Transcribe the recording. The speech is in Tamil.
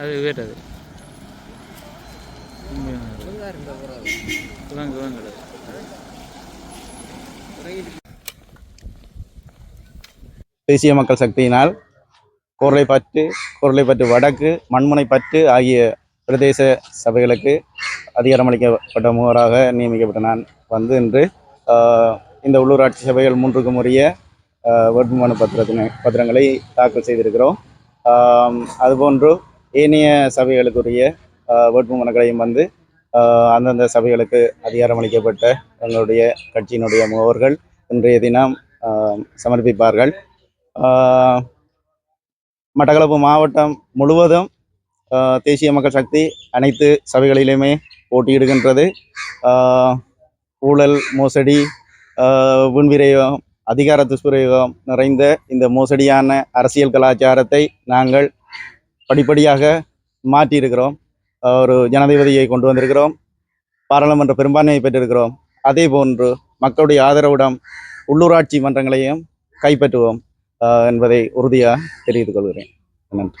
அது வேட்டது. வாங்க வாங்க தேசிய மக்கள் சக்தியினால் கோர்லைப்பற்று கோர்லைப்பற்று வடக்கு மண்முனைப்பற்று ஆகிய பிரதேச சபைகளுக்கு அதிகாரமளிக்கப்பட்ட மூவராக நியமிக்கப்பட்ட நான் வந்து இன்று இந்த உள்ளூராட்சி சபைகள் மூன்றுக்கும் உரிய வேட்புமனு பத்திரத்தினை பத்திரங்களை தாக்கல் செய்திருக்கிறோம். அதுபோன்று ஏனைய சபைகளுக்குரிய வேட்பு மனுக்களையும் வந்து அந்தந்த சபைகளுக்கு அதிகாரம் அளிக்கப்பட்ட எங்களுடைய கட்சியினுடைய முகவர்கள் இன்றைய தினம் சமர்ப்பிப்பார்கள். மட்டக்களப்பு மாவட்டம் முழுவதும் தேசிய மக்கள் சக்தி அனைத்து சபைகளிலுமே போட்டியிடுகின்றது. ஊழல் மோசடி விண்விரயோகம் அதிகார துஷ்பிரயோகம் நிறைந்த இந்த மோசடியான அரசியல் கலாச்சாரத்தை நாங்கள் படிப்படியாக மாற்றியிருக்கிறோம். ஒரு ஜனாதிபதியை கொண்டு வந்திருக்கிறோம். பாராளுமன்ற பெரும்பான்மையை பெற்றிருக்கிறோம். அதே போன்று மக்களுடைய ஆதரவுடன் உள்ளூராட்சி மன்றங்களையும் கைப்பற்றுவோம் என்பதை உறுதியாக தெரிவித்துக் கொள்கிறேன். நன்றி.